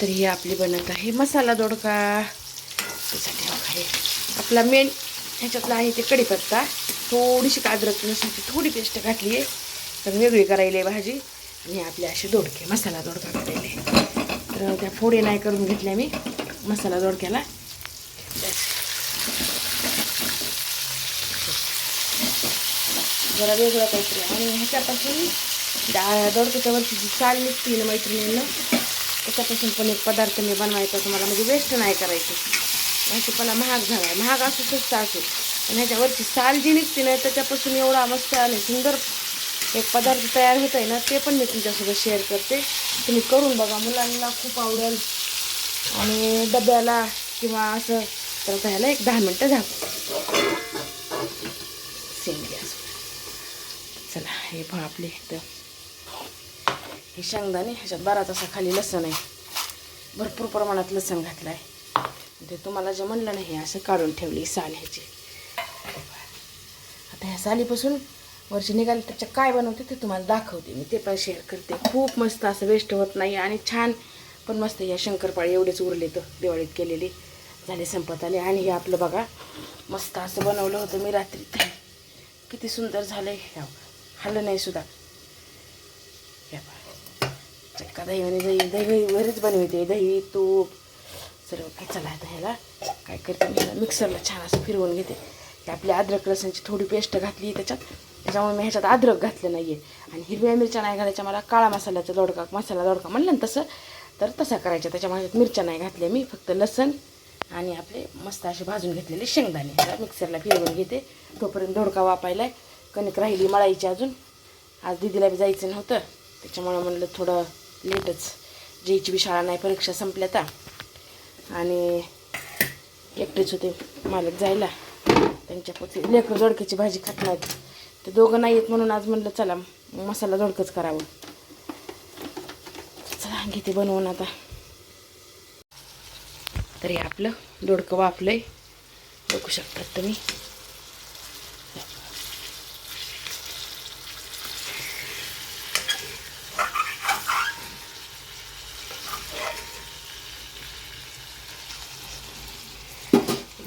तर ही आपली बनत आहे. मसाला दोडका. त्यासाठी आहे आपला मेन ह्याच्यातला आहे ते कढीपत्ता. थोडीशी अद्रक लसूणची थोडी पेस्ट घातली आहे. तर वेगळी करायला आहे भाजी. आणि आपले असे दोडके मसाला दोडका करायला. तर त्या फोडे नाही करून घेतल्या मी मसाला दोडक्याला. जरा वेगळं काहीतरी. आणि ह्याच्यापासून डाळ दोडक्याच्या वरची जी चाल निघते ना मैत्रिणींना त्याच्यापासून पण एक पदार्थ मी बनवायचा तुम्हाला. म्हणजे वेस्ट नाही करायची. भाजीपाला महाग झाला आहे महाग असू स्वस्त असू आणि ह्याच्यावरची साल जी निघते ना त्याच्यापासून एवढा मस्त आणि सुंदर एक पदार्थ तयार होत आहे ना ते पण मी तुमच्यासोबत शेअर करते. तुम्ही करून बघा. मुलांना खूप आवडेल. आणि डब्याला किंवा असं तर त्याला एक दहा मिनटं झाकू सेम गॅस. चला हे पहा आपले इथं. हे शेंगदाणे ह्याच्यात बारा तासा खाली लसण आहे. भरपूर प्रमाणात लसण घातलं आहे ते तुम्हाला जे म्हणलं नाही असं काढून ठेवली साल ह्याची आता ह्या सालीपासून वरची निघाली त्याच्या काय बनवते ते तुम्हाला दाखवते मी. ते पण शेअर करते. खूप मस्त असं वेस्ट होत नाही आणि छान पण मस्त या शंकरपाळी एवढेच उरले तर दिवाळीत केलेले. झाले संपत आले. आणि हे आपलं बघा मस्त असं बनवलं होतं मी रात्री. किती सुंदर झालं ह्या हल्लं नाही सुद्धा. चक्का दही आणि दही दही घरीच बनवते दही तूप सर्व काय चला दह्याला काय करते मी मिक्सरला छान असं फिरवून घेते. ते आपली अद्रक लसणची थोडी पेस्ट घातली त्याच्यात. त्याच्यामुळे मी ह्याच्यात अद्रक घातलं नाही आहे आणि हिरव्या मिरच्या नाही घालायच्या मला काळा मसाल्याचा दोडका मसाला दोडका म्हणलं ना तसं तर तसा करायचा त्याच्यामुळे मिरच्या नाही घातल्या मी फक्त लसण आणि आपले मस्त असे भाजून घेतलेले शेंगदाणे. मिक्सरला फिरवून घेते. तोपर्यंत दोडका वापायला कणिक राहिली मळायची अजून. आज दिदीला बी जायचं नव्हतं. त्याच्यामुळं म्हणलं थोडं लेटच. जेची बी शाळा नाही परीक्षा संपल्या आता आणि एकटेच होते मालक जायला. त्यांच्या पोती लेकरं जोडक्याची भाजी खात नाहीत. ते दोघं नाही येत म्हणून आज म्हणलं चला मसाला जोडकंच करावं. चला घेते बनवून आता. तरी आपलं दोडकं वापलंय बघू शकतात तुम्ही.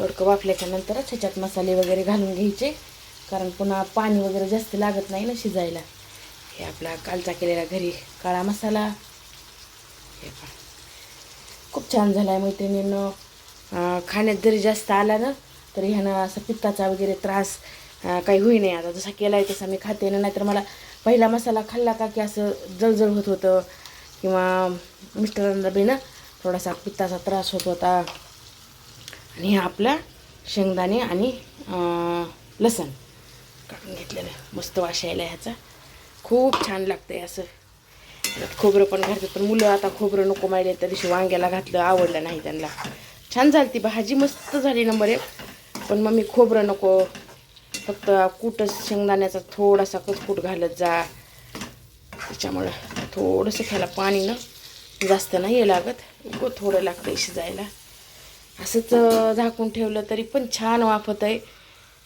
दोडकं वाफल्याच्या नंतरच ह्याच्यात मसाले वगैरे घालून घ्यायचे. कारण पुन्हा पाणी वगैरे जास्त लागत नाही ना शिजायला. हे आपला कालचा केलेला घरी काळा मसाला. हे पहा. खूप छान झाला आहे मैत्रिणीनं खाण्यात जरी जास्त आला ना तरी ह्यानं असं पित्ताचा वगैरे त्रास काही होई नाही आता जसा केला आहे तसा मी खाते ना नाहीतर मला पहिला मसाला खाल्ला का की असं जळजळ होत होतं. किंवा मिस्टरांना बी ना थोडासा पित्ताचा त्रास होत होता. आणि आपला शेंगदाणे आणि लसण काढून घेतलेलं. मस्त वाशायला यायला ह्याचा. खूप छान लागतं आहे असं खोबरं पण घालतात पण मुलं आता खोबरं नको माहिले त्या दिवशी वांग्याला घातलं. आवडलं नाही त्यांना. छान झाली ती भाजी. मस्त झाली नंबर एक. पण मग मी खोबरं नको. फक्त कूटच शेंगदाण्याचा थोडासा कचकूट घालत जा. त्याच्यामुळं थोडंसं खायला पाणी ना जास्त नाही लागत. थोडं लागतं शिजायला. असंच झाकून ठेवलं तरी पण छान वाफत आहे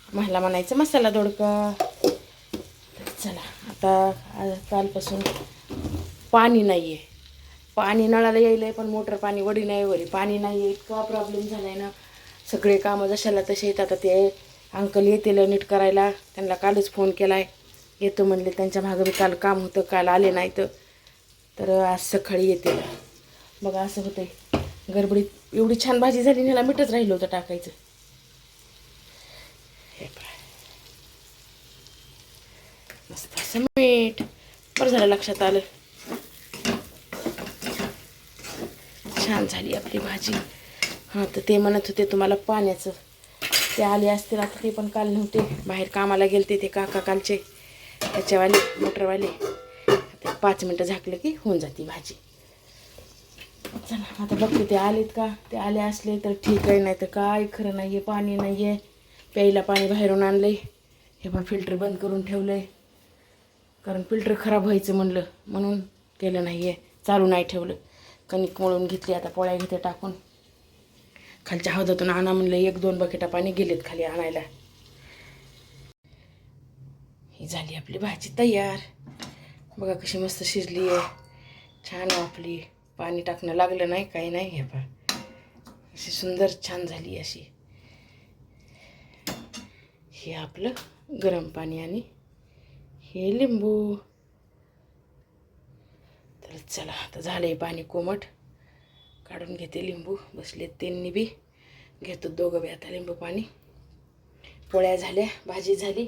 मला म्हणायचं मसाला दोडका. चला आता आज कालपासून पाणी नाही आहे पाणी नळाला यायलं आहे पण मोटर पाणी वडी नाही वरी पाणी नाही आहे इतका प्रॉब्लेम झाला आहे ना. सगळे कामं जशाला तसे येतात आता ते अंकल येतील नीट करायला. त्यांना कालच फोन केला आहे येतो म्हणले त्यांच्या मागं काल काम होतं काल आले नाही तर आज सकाळी येतील. बघा असं होतंय. गडबडीत एवढी छान भाजी झाली ह्याला मीठच राहिलं होतं टाकायचं. हे मस्त असं मीठ. बरं झालं लक्षात आलं. छान झाली आपली भाजी. हां तर ते म्हणत होते तुम्हाला पाण्याचं. ते आले असतील आता ते पण काल नव्हते. बाहेर कामाला गेलते ते काका कालचे. त्याच्यावाले मोटरवाले. आता पाच मिनटं झाकलं की होऊन जाते भाजी. आता बघते ते आलेत का? ते आले असले तर ठीक आहे नाही तर काय? खरं नाही आहे पाणी नाही आहे प्यायला पाणी बाहेरून आणलं आहे हे पण फिल्टर बंद करून ठेवलं आहे कारण फिल्टर खराब व्हायचं म्हणलं म्हणून केलं नाही आहे चालू नाही ठेवलं. कणिक मळून घेतली आता पोळ्या घेते टाकून. खालच्या हौदातून आणा म्हणलं एक दोन बकेटा पाणी गेलेत खाली आणायला. ही झाली आपली भाजी तयार. बघा कशी मस्त शिजली आहे छान वापली पाणी टाकणं लागलं नाही काही नाही हे पा अशी सुंदर छान झाली अशी. हे आपलं गरम पाणी आणि हे लिंबू. तर चला आता झालं आहे पाणी कोमट. काढून घेते लिंबू बसले त्यांनी बी. घेतो दोघं बी आता लिंबू पाणी. पोळ्या झाल्या भाजी झाली.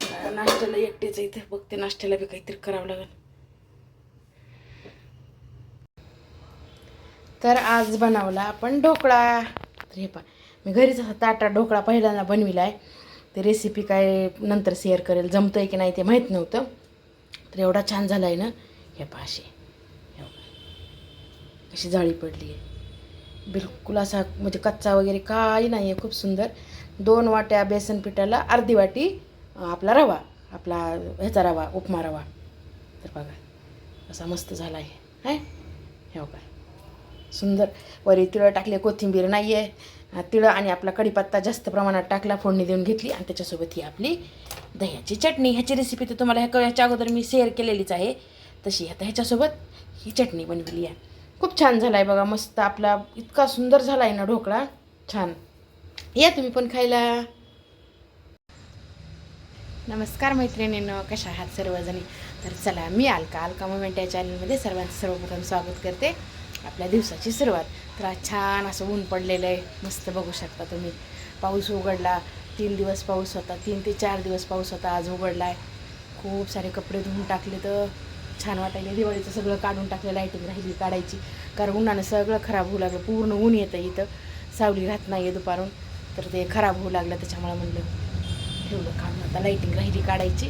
नाश्त्याला एकटेच इथं. बघते नाश्त्याला बी काहीतरी करावं लागेल. तर आज बनवला आपण ढोकळा. तर हे पा मी घरीच असा ताटा ढोकळा पहिल्यांदा बनविला आहे ते रेसिपी काय नंतर शेअर करेल जमतं आहे की नाही ते माहीत नव्हतं. तर एवढा छान झाला आहे ना. हे पा अशी. अशी जाळी पडली आहे. बिलकुल असा म्हणजे कच्चा वगैरे काही नाही आहे खूप सुंदर. दोन वाट्या बेसन पिठाला अर्धी वाटी आपला रवा आपला ह्याचा रवा उपमा रवा. तर बघा असा मस्त झाला आहे हाय? हे बघा. सुंदर. वरी तिळं टाकले कोथिंबीर नाही आहे तिळं आणि आपला कढीपत्ता जास्त प्रमाणात टाकला फोडणी देऊन घेतली. आणि त्याच्यासोबत ही आपली दह्याची चटणी. ह्याची रेसिपी तर तुम्हाला ह्या ह्याच्या अगोदर मी शेअर केलेलीच आहे. तशी आता ह्याच्यासोबत ही चटणी बनवली आहे. खूप छान झाला आहे बघा. मस्त आपला इतका सुंदर झाला आहे ना ढोकळा. छान. या तुम्ही पण खायला. नमस्कार मैत्रिणींनो कशा आहात सर्वजणी? तर चला मी अलका. अलका मोमेंट या चॅनलमध्ये सर्वांचं सर्वप्रथम स्वागत करते. आपल्या दिवसाची सुरुवात. तर आज छान असं ऊन पडलेलं आहे. मस्त बघू शकता तुम्ही. पाऊस उघडला. तीन दिवस पाऊस होता. तीन ते चार दिवस पाऊस होता. आज उघडला आहे खूप सारे कपडे धुवून टाकले तर छान वाटायला. दिवाळीचं सगळं काढून टाकलं. लाईटिंग राहिली काढायची. कारण उन्हानं सगळं खराब होऊ लागलं. पूर्ण ऊन येतं इथं. सावली राहत नाही आहे दुपारून. तर ते खराब होऊ लागलं. त्याच्यामुळे म्हणलं ठेवलं काढून आता लाईटिंग राहिली काढायची.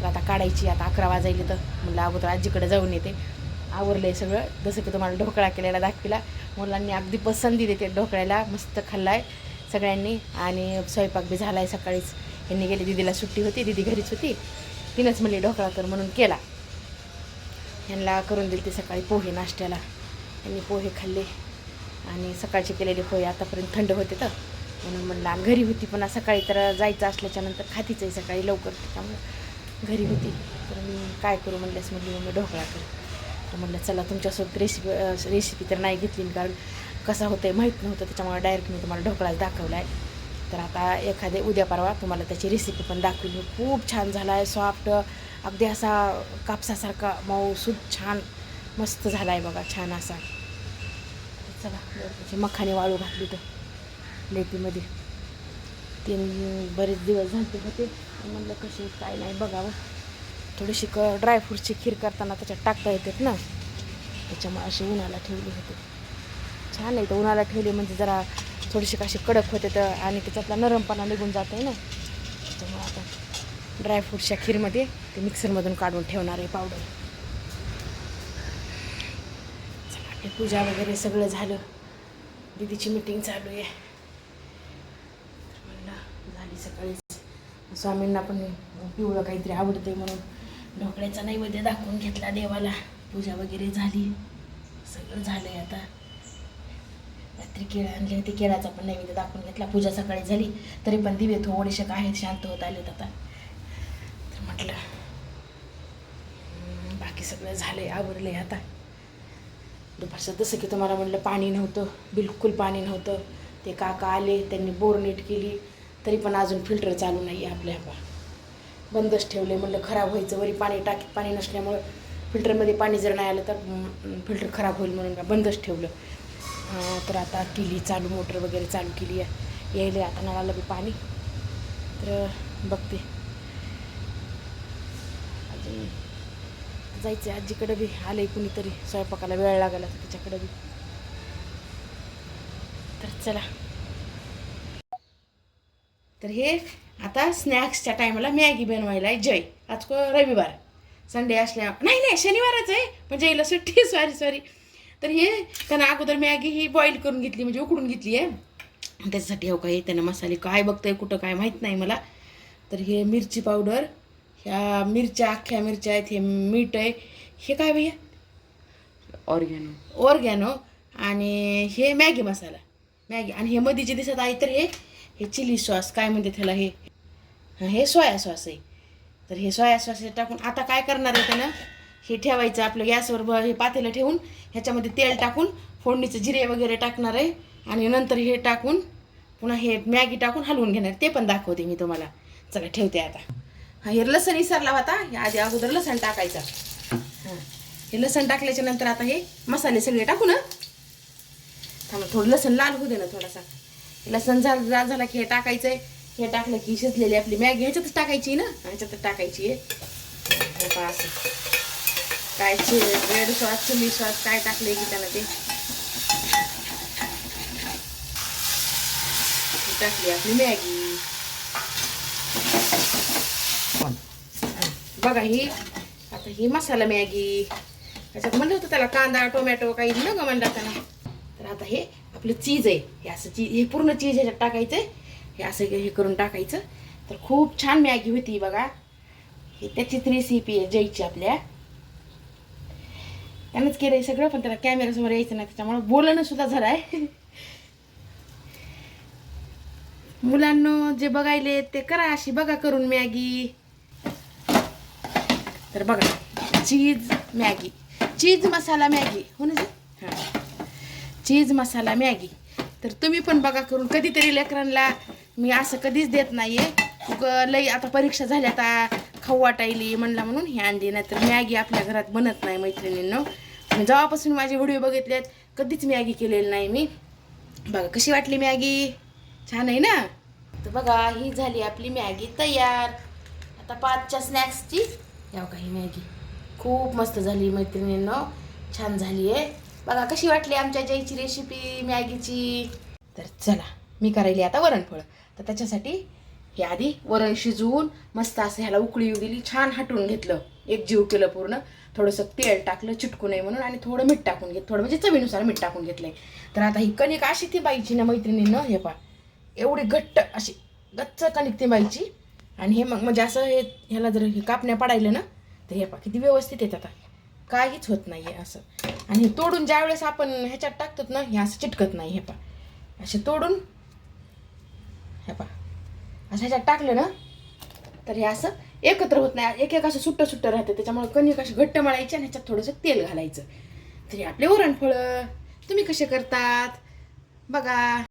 तर आता काढायची. आता अकरा वाजायले तर. म्हणलं अगोदर आजीकडे जाऊन येते. आवरलं आहे सगळं. जसं की तुम्हाला ढोकळा केलेला दाखविला. मुलांनी अगदी पसंती देते ढोकळ्याला. मस्त खाल्ला आहे सगळ्यांनी. आणि स्वयंपाक बी झाला आहे सकाळीच. यांनी गेली दिदीला सुट्टी होती. दिदी घरीच होती. तिनंच म्हणली ढोकळा कर म्हणून केला. यांना करून दिली ते सकाळी पोहे नाश्त्याला. यांनी पोहे खाल्ले. आणि सकाळचे केलेले पोहे आतापर्यंत थंड होते तर. म्हणून म्हणलं घरी होती पण सकाळी तर जायचं असल्याच्यानंतर खातीच आहे सकाळी लवकर. त्यामुळं घरी होती. तर मी काय करू म्हणल्यास म्हणली मी ढोकळा कर. तर म्हणलं चला तुमच्यासोबत रेसिपी रेसिपी तर नाही घेतली कारण कसा होतं आहे माहीत नव्हतं. त्याच्यामुळे डायरेक्ट मी तुम्हाला ढोकळाच दाखवला आहे तर आता एखादे उद्या परवा तुम्हाला त्याची रेसिपी पण दाखवली खूप छान झाला आहे सॉफ्ट अगदी असा कापसासारखा मऊसूद छान मस्त झाला आहे बघा छान असा. चला त्याची मखाने वाळू घातली तर लेपीमध्ये तीन बरेच दिवस झाले होते. म्हणलं कशी काय नाही बघावं. थोडीशी क ड्रायफ्रूटची खीर करताना त्याच्यात टाकता येतात ना. त्याच्यामुळे अशी उन्हाला ठेवली होती. छान आहे तर उन्हाला ठेवली म्हणजे जरा थोडीशी कशी कडक होते तर आणि त्याच्यातला नरमपणा निघून जात आहे ना. त्याच्यामुळे आता ड्रायफ्रूटच्या खीरमध्ये ते मिक्सरमधून काढून ठेवणार आहे पावडर पूजा वगैरे सगळं झालं. दीदीची मीटिंग चालू आहे. म्हणलं झाली सकाळीच. स्वामींना पण पिवळं काहीतरी आवडते म्हणून. ढोकळ्याचा नैवेद्य दाखवून घेतला देवाला. पूजा वगैरे झाली. सगळं झालं आहे आता. रात्री केळं आणले होते. केळाचा पण नैवेद्य दाखवून घेतला. पूजा सकाळी झाली. तरी पण दिवे थोडेसे आहेत. शांत होत आलेत आता. तर म्हटलं बाकी सगळं झालं आहे आवरलं आहे आता. दुपारचं जसं की तुम्हाला म्हटलं पाणी नव्हतं. बिलकुल पाणी नव्हतं. ते काका आले. त्यांनी बोर नीट केली. तरी पण अजून फिल्टर चालू नाही आहे आपल्या. बा बंदच ठेवले. म्हणलं खराब व्हायचं वरी पाणी टाकीत पाणी नसल्यामुळं फिल्टरमध्ये पाणी जर नाही आलं तर फिल्टर खराब होईल म्हणून बंदच ठेवलं. तर आता केली चालू मोटर वगैरे चालू केली आहे. यायला आता नळाला बी पाणी. तर बघते. अजून जायचं आहे आजीकडे बी आलंय कुणीतरी. स्वयंपाकाला वेळ लागला तर त्याच्याकडे बी. तर चला. तर हे आता स्नॅक्सच्या टायमाला मॅगी बनवायला आहे जय. आज को रविवार. संडे असल्या नाही नाही शनिवारच आहे. पण जयला सुट्टी सॉरी सॉरी तर हे त्यानं अगोदर मॅगी ही बॉईल करून घेतली म्हणजे उकडून घेतली आहे. त्याच्यासाठी हो काय त्यानं मसाले काय बघतंय कुठं काय माहीत नाही मला. तर हे मिरची पावडर ह्या मिरच्या अख्ख्या मिरच्या आहेत हे मीठ आहे. हे काय भैया? ऑर्गॅनो ऑर्गॅनो आणि हे मॅगी मसाला. मॅगी आणि हे मध्ये जे दिसत आहे तर हे हे चिली सॉस काय म्हणते त्याला हे? हे सोया सॉस आहे. तर हे सोया सॉस टाकून आता काय करणार आहे त्यानं? हे ठेवायचं आपलं गॅसवर ब हे पातेलं ठेवून ह्याच्यामध्ये तेल टाकून फोडणीचं जिरे वगैरे टाकणार आहे. आणि नंतर हे टाकून पुन्हा हे मॅगी टाकून हलवून घेणार. ते पण दाखवते मी तुम्हाला. चला ठेवते आता. हा हे लसण विसरला होता. हे आधी अगोदर लसण टाकायचं. हां हे लसण टाकल्याच्या नंतर आता हे मसाले सगळे टाकू ना थांबा थोडं लसण लाल होऊ दे ना थोडासा. लसण झालं लाल झाला की हे टाकायचं आहे हे टाकलं की शिजलेली आपली मॅगी ह्याच्यातच टाकायची ना? ह्याच्यातच टाकायची आहे. हे असं. काय रेड सॉस चिली सॉस काय टाकले की त्याला ते? टाकली आपली मॅगी. बघा ही आता ही मसाला मॅगी. त्याच्यात म्हणलं होतं त्याला कांदा टोमॅटो काही न ग म्हणलं त्याला? तर आता हे आपलं चीज आहे. हे असं चीज हे पूर्ण चीज ह्याच्यात टाकायचं आहे हे असं हे करून टाकायचं. तर खूप छान मॅगी होती बघा. हे त्याचीच रेसिपी आहे जयची आपल्या. त्यानंच केलं आहे सगळं पण त्याला कॅमेऱ्यासमोर यायचं नाही त्याच्यामुळं बोलणं सुद्धा झालं आहे. मुलांना जे बघायले ते करा अशी बघा करून मॅगी. तर बघा चीज मॅगी. चीज मसाला मॅगी. हो ना जी? हां. Cheese masala Maggi. तर तुम्ही पण बघा करून कधीतरी लेकरांना मी असं कधीच देत नाही आहे लई आता परीक्षा झाल्या आता खाऊ वाटायली म्हणला म्हणून ही आणली नाही तर मॅगी आपल्या घरात बनत नाही मैत्रिणींनो. जेव्हापासून माझे व्हिडिओ बघितलेत कधीच मॅगी केलेली नाही मी. बघा कशी वाटली मॅगी? छान आहे ना? तर बघा ही झाली आपली मॅगी तयार. आता पाचच्या स्नॅक्सची याव का ही मॅगी? खूप मस्त झाली मैत्रिणींनो. छान झाली आहे बघा कशी वाटली आमच्या जयची रेसिपी मॅगीची? तर चला मी करायली आता वरणफळ. तर त्याच्यासाठी हे आधी वरण शिजवून मस्त असं ह्याला उकळी दिली छान हटवून घेतलं. एक जीव केलं पूर्ण. थोडंसं तेल टाकलं चिटकू नये म्हणून आणि थोडं मीठ टाकून घेत थोडं म्हणजे चवीनुसार मीठ टाकून घेतलंय. तर आता ही कणिक अशी ती बाईची ना मैत्रिणीनं हे पा एवढी घट्ट अशी गच्च कणिक ती बाईची. आणि हे मग म्हणजे असं हे ह्याला जर हे कापण्या पडायलं ना तर हे पा किती व्यवस्थित येत आता. काहीच होत नाही आहे असं. आणि तोडून ज्या वेळेस आपण ह्याच्यात टाकतो ना हे असं चिटकत नाही हे पा असे तोडून हे पा असं ह्याच्यात टाकलं ना तर हे असं एकत्र होत नाही. एक एक असं सुट्टं सुट्टं राहतं. त्याच्यामुळे कणिक अशी घट्ट मळायची आणि ह्याच्यात थोडंसं तेल घालायचं. तरी आपले वरणफळं. तुम्ही कसे करतात? बघा.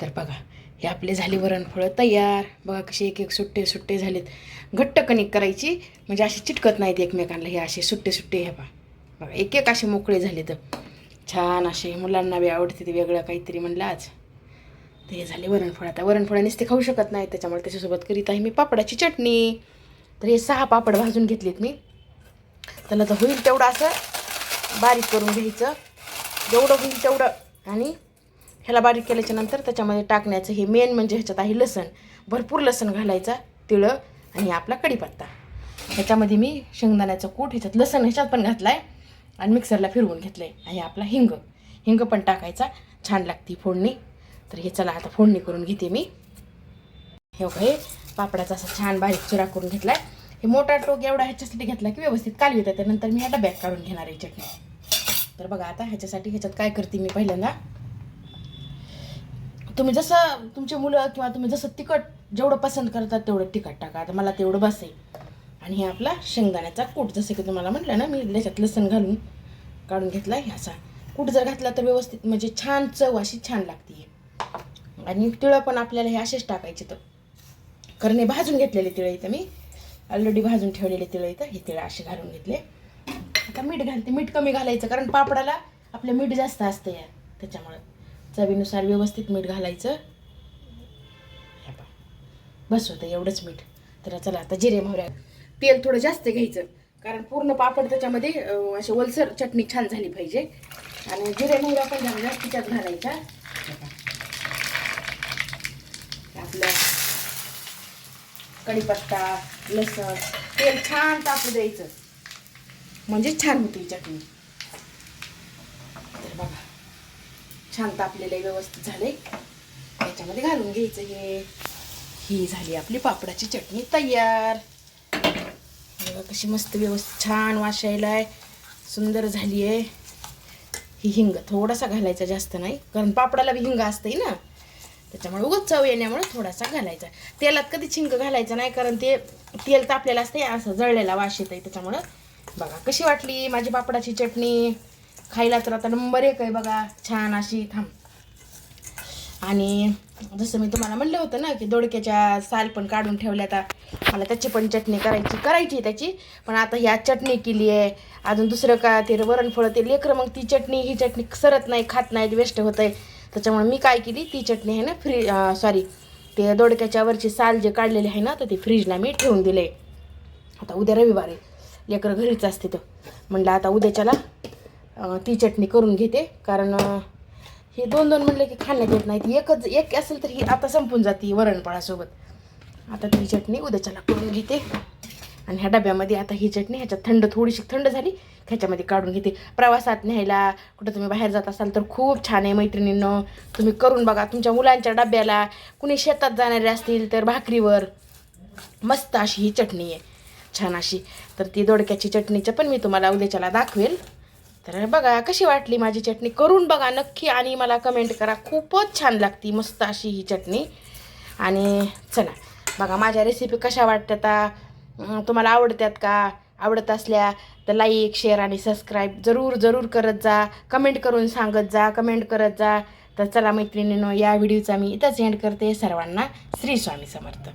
तर बघा हे आपले झाले वरणफळं तयार. बघा कसे एक एक सुट्टे सुट्टे झालेत. घट्ट कणिक करायची. म्हणजे असे चिटकत नाहीत एकमेकांना हे असे सुट्टे सुट्टे हे पा बघा एक एक असे मोकळे झाले तर. छान असे मुलांना बी आवडते ते वेगळं काहीतरी म्हणलं आज. तर हे झाले वरणफळ. आता वरणफळ नुसते खाऊ शकत नाही त्याच्यामुळे त्याच्यासोबत करीत आहे मी पापडाची चटणी. तर हे सहा पापड भाजून घेतलेत मी. त्याला तर होईल तेवढं असं बारीक करून घ्यायचं. जेवढं होईल तेवढं. आणि ह्याला बारीक केल्याच्यानंतर त्याच्यामध्ये टाकण्याचं हे मेन म्हणजे ह्याच्यात आहे लसण. भरपूर लसण घालायचा तिळं. आणि आपला कढीपत्ता ह्याच्यामध्ये मी शेंगदाण्याचं कूट ह्याच्यात लसण ह्याच्यात पण घातला आहे आणि मिक्सरला फिरवून घेतलं आहे आणि आपला हिंग. हिंग पण टाकायचा. छान लागते फोडणी. तर हे चला आता फोडणी करून घेते मी. हे बघा हे पापडाचा असं छान बारीक चुरा करून घेतला आहे हे मोठा टोक एवढा ह्याच्यासाठी घेतला की व्यवस्थित कालवी येतं त्यानंतर मी ह्या डब्यात काढून घेणार आहे चटणी. तर बघा आता ह्याच्यासाठी ह्याच्यात काय करते मी पहिल्यांदा? तुम्ही जसं तुमचे मुलं किंवा तुम्ही जसं तिखट जेवढं पसंत करतात तेवढं तिखट टाका. आता मला तेवढं बस आहे. आणि हे आपला शेंगदाण्याचा कूट जसं की तुम्हाला म्हटलं ना मी त्याच्यात लसण घालून काढून घेतला आहे असा. कूट जर घातला तर व्यवस्थित म्हणजे छान चव अशी छान लागते. आणि तिळं पण आपल्याला हे असेच टाकायचे तर. कारण हे भाजून घेतलेले तिळं इथं मी. ऑलरेडी भाजून ठेवलेले तिळं इथं. हे तिळं असे घालून घेतले. आता मीठ घालते. मीठ कमी घालायचं कारण पापडाला आपलं मीठ जास्त असतं या त्याच्यामुळं. चवीनुसार व्यवस्थित मीठ घालायचं. बस होतं एवढंच मीठ. तर चला आता जिरे मोहऱ्या तेल थोडं जास्त घ्यायचं. कारण पूर्ण पापड त्याच्यामध्ये असे अशी ओलसर चटणी छान झाली पाहिजे. आणि जिरे मोहऱ्या पण जरा जास्तीच्याच घालायच्या. आपलं कढीपत्ता लसण तेल छान तापू द्यायचं. म्हणजे छान होती ही चटणी तर बघा छान तापलेलं आहे व्यवस्थित झालंय. याच्यामध्ये घालून घ्यायचं हे. ही झाली आपली पापडाची चटणी तयार. बघा कशी मस्त व्यवस्थित छान वाशायला आहे सुंदर झाली आहे ही हिंग थोडासा घालायचा जास्त नाही कारण पापडाला बी हिंग असतंय ना. त्याच्यामुळे उगत चव येण्यामुळे थोडासा घालायचा. तेलात कधी छिंक घालायचं नाही कारण ते तेल तापलेलं असते असं जळलेला वास येत आहे त्याच्यामुळं. बघा कशी वाटली माझी पापडाची चटणी. खायला तर आता नंबर एक आहे बघा. छान अशी थांब. आणि जसं मी तुम्हाला म्हणलं होतं ना की दोडक्याच्या साल पण काढून ठेवल्या आता मला त्याची पण चटणी करायची करायची त्याची. पण आता ह्या चटणी केली आहे. अजून दुसरं का ते वरणफळं ते लेकरं मग ती चटणी ही चटणी सरत नाही खात नाही वेस्ट होत आहे त्याच्यामुळे मी काय केली ती चटणी आहे ना फ्री सॉरी ते दोडक्याच्या वरची साल जे काढलेले आहे ना तर ते फ्रीजला मी ठेवून दिले आता उद्या रविवार आहे. लेकरं घरीच असते तर. म्हणलं आता उद्याच्याला ती चटणी करून घेते. कारण हे दोन दोन म्हणलं की खाण्यात येत नाही. ती एकच एक असेल तर ही आता संपून जाते वरणपळासोबत आता ती चटणी उद्याच्याला करून घेते. आणि ह्या डब्यामध्ये आता ही चटणी ह्याच्यात थंड थोडीशी थंड झाली ह्याच्यामध्ये काढून घेते. प्रवासात न्यायला कुठं तुम्ही बाहेर जात असाल तर खूप छान आहे मैत्रिणींनं. तुम्ही करून बघा तुमच्या मुलांच्या डब्याला कुणी शेतात जाणारे असतील तर भाकरीवर मस्त अशी ही चटणी आहे. छान अशी. तर ती दोडक्याची चटणीचं पण मी तुम्हाला उद्याच्याला दाखवेल. तर बघा कशी वाटली माझी चटणी? करून बघा नक्की आणि मला कमेंट करा. खूपच छान लागती मस्त अशी ही चटणी. आणि चला बघा माझ्या रेसिपी कशा वाटतात तुम्हाला आवडतात का? आवडत असल्या तर लाईक शेअर आणि सबस्क्राईब जरूर जरूर करत जा. कमेंट करून सांगत जा कमेंट करत जा. तर चला मैत्रिणींनो या व्हिडिओचा मी इथंच एंड करते. सर्वांना श्री स्वामी समर्थ.